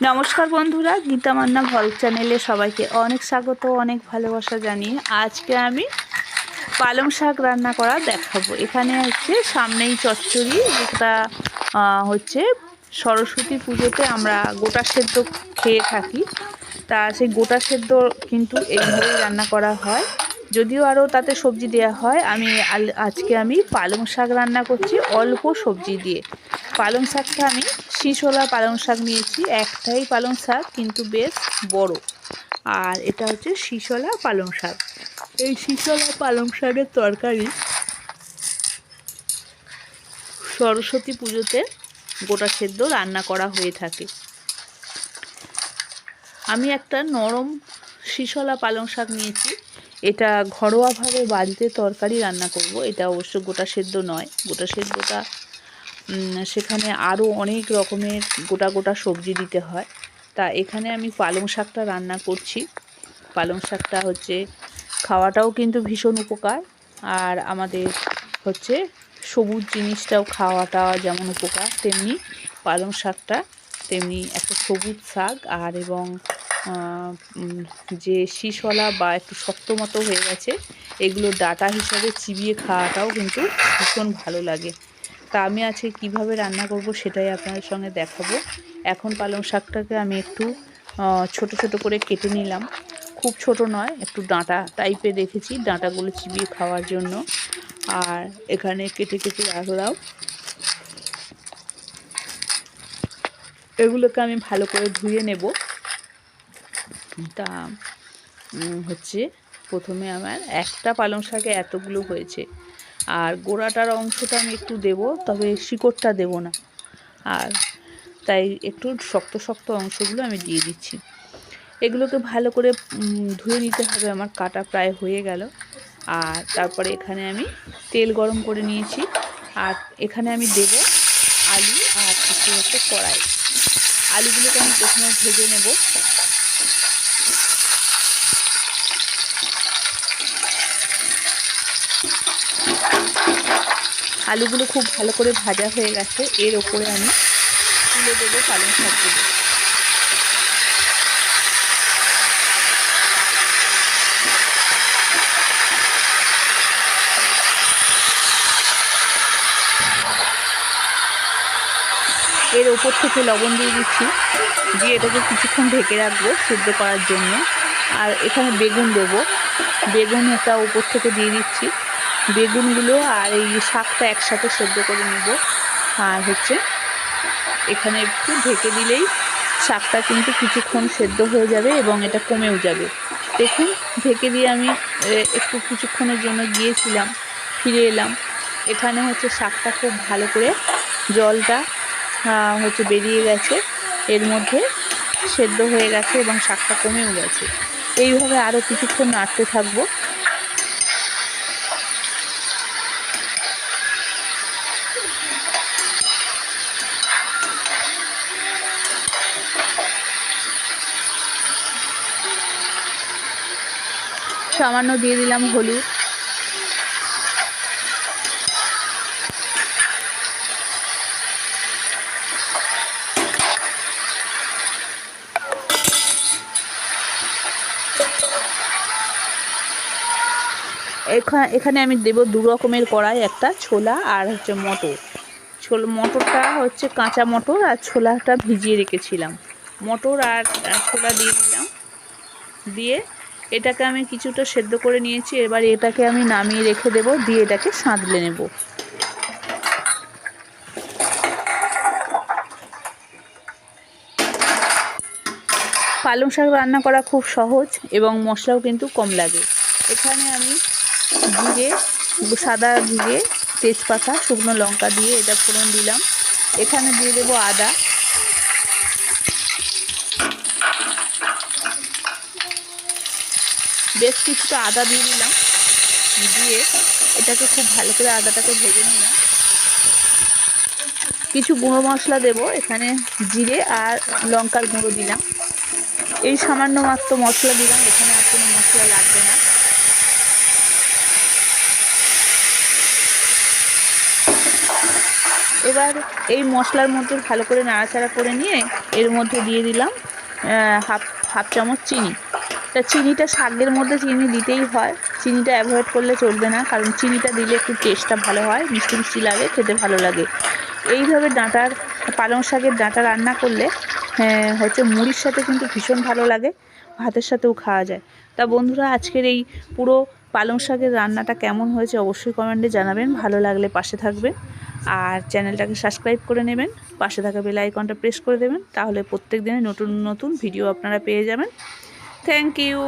নমস্কার বন্ধুরা, গীতা মান্না ভল চ্যানেলে সবাইকে অনেক স্বাগত, অনেক ভালোবাসা জানিয়ে আজকে আমি পালং শাক রান্না করা দেখাবো। এখানে হচ্ছে সামনেই চচ্চড়ি, যেটা হচ্ছে সরস্বতী পুজোতে আমরা গোটা সেদ্ধ খেয়ে থাকি। তা সেই গোটা সেদ্ধ কিন্তু এইভাবেই রান্না করা হয়। যদিও আরও তাতে সবজি দেওয়া হয়, আমি আজকে আমি পালং শাক রান্না করছি অল্প সবজি দিয়ে। পালং শাকটা আমি শিশোলা পালং শাক নিয়েছি, একটাই পালং শাক, কিন্তু বেশ বড়। আর এটা হচ্ছে শিশোলা পালং শাক। এই শিশোলা পালং শাকের তরকারি সরস্বতী পুজোতে গোটা সেদ্ধ রান্না করা হয়ে থাকে। আমি একটা নরম শিশলা পালং শাক নিয়েছি। এটা ঘরোয়াভাবে বাড়িতে তরকারি রান্না করব, এটা অবশ্য গোটা সেদ্ধ নয়। গোটা সেদ্ধটা সেখানে আরও অনেক রকমের গোটা গোটা সবজি দিতে হয়। তা এখানে আমি পালং শাকটা রান্না করছি। পালং শাকটা হচ্ছে, খাওয়াটাও কিন্তু ভীষণ উপকার। আর আমাদের হচ্ছে সবুজ জিনিসটাও খাওয়াটা যেমন উপকার, তেমনি পালং শাকটা, তেমনি একটা সবুজ শাক আর এবং যে শীষওয়ালা বা একটু শক্ত মতো হয়ে গেছে, এগুলো ডাটা হিসাবে চিবিয়ে খাওয়াটাও কিন্তু ভীষণ ভালো লাগে। তা আমি আজকে কীভাবে রান্না করব সেটাই আপনাদের সঙ্গে দেখাবো। এখন পালং শাকটাকে আমি একটু ছোট ছোট করে কেটে নিলাম। খুব ছোট নয়, একটু ডাঁটা টাইপে রেখেছি ডাঁটাগুলো চিবিয়ে খাওয়ার জন্য। আর এখানে কেটে কেটে রাখলাম। এগুলোকে আমি ভালো করে ধুয়ে নেব। তা হচ্ছে প্রথমে আমার একটা পালং শাকে এতগুলো হয়েছে। আর গোড়াটার অংশটা আমি একটু দেব, তবে শিকড়টা দেব না। আর তাই একটু শক্ত শক্ত অংশগুলো আমি দিয়ে দিচ্ছি। এগুলোকে ভালো করে ধুয়ে নিতে হবে, আমার কাটা প্রায় হয়ে গেল। আর তারপরে এখানে আমি তেল গরম করে নিয়েছি। আর এখানে আমি দেব আলু আর কিছু হচ্ছে কড়াই। আলুগুলোকে আমি প্রথমে ভেজে নেব। আলুগুলো খুব ভালো করে ভাজা হয়ে গেছে। এর ওপরে আমি তুলে দেবো পালং শাকগুলো। এর ওপর থেকে লবণ দিয়ে দিচ্ছি। দিয়ে এটাকে কিছুক্ষণ ঢেকে রাখব সেদ্ধ করার জন্য। আর এখানে বেগুন দেবো। বেগুন এটা ওপর থেকে দিয়ে দিচ্ছি। বেগুনগুলো আর এই শাকটা একসাথে সেদ্ধ করে নেব। আর হচ্ছে এখানে একটু ঢেকে দিলেই শাকটা কিন্তু কিছুক্ষণ সেদ্ধ হয়ে যাবে এবং এটা কমেও যাবে। দেখুন, ঢেকে দিয়ে আমি একটু কিছুক্ষণের জন্য গিয়েছিলাম, ফিরে এলাম। এখানে হচ্ছে শাকটা খুব ভালো করে জলটা হচ্ছে বেরিয়ে গেছে। এর মধ্যে সেদ্ধ হয়ে গেছে এবং শাকটা কমেও গেছে। এইভাবে আরও কিছুক্ষণ নাড়তে থাকব। সামান্য দিয়ে দিলাম হলুদ। এখা- এখানে আমি দেব দু রকমের কড়াই, একটা ছোলা আর হচ্ছে মটর। ছোল, মটরটা হচ্ছে কাঁচা মটর আর ছোলাটা ভিজিয়ে রেখেছিলাম। মটর আর ছোলা দিয়ে দিলাম। দিয়ে এটাকে আমি কিছুটা সেদ্ধ করে নিয়েছি, এবার এটাকে আমি নামিয়ে রেখে দেব, দিয়ে এটাকে সাঁতলে নেব। পালং শাক রান্না করা খুব সহজ এবং মশলাও কিন্তু কম লাগে। এখানে আমি জিরে, সাদা জিরে, তেজপাতা, শুকনো লঙ্কা দিয়ে এটা ফোড়ন দিলাম। এখানে দিয়ে দেবো আদা। বেশ কিছুটা আদা দিয়ে দিলাম। দিয়ে এটাকে খুব ভালো করে আদাটাকে ভেজে নিলাম। কিছু গুঁড়ো মশলা দেব, এখানে জিরে আর লঙ্কার গুঁড়ো দিলাম। এই সামান্য মাত্র মশলা দিলাম, এখানে আর কোনো মশলা লাগবে না। এবার এই মশলার মধ্যে ভালো করে নাড়াচাড়া করে নিয়ে এর মধ্যে দিয়ে দিলাম হাফ হাফ চামচ চিনি। তা চিনিটা শাকের মধ্যে চিনি দিতেই হয়। চিনিটা অ্যাভয়েড করলে চলবে না কারণ চিনিটা দিলে একটু টেস্টটা ভালো হয় মিষ্টি মিষ্টি লাগে খেতে ভালো লাগে। এইভাবে ডাঁটার পালং শাকের ডাঁটা রান্না করলে হ্যাঁ, হচ্ছে মুড়ির সাথে কিন্তু ভীষণ ভালো লাগে ভাতের সাথেও খাওয়া যায়। তা বন্ধুরা আজকের এই পুরো পালং শাকের রান্নাটা কেমন হয়েছে অবশ্যই কমেন্টে জানাবেন ভালো লাগলে পাশে থাকবেন। আর চ্যানেলটাকে সাবস্ক্রাইব করে নেবেন পাশে থাকা বেল আইকনটা প্রেস করে দেবেন তাহলে প্রত্যেক দিনে নতুন নতুন ভিডিও আপনারা পেয়ে যাবেন। Thank you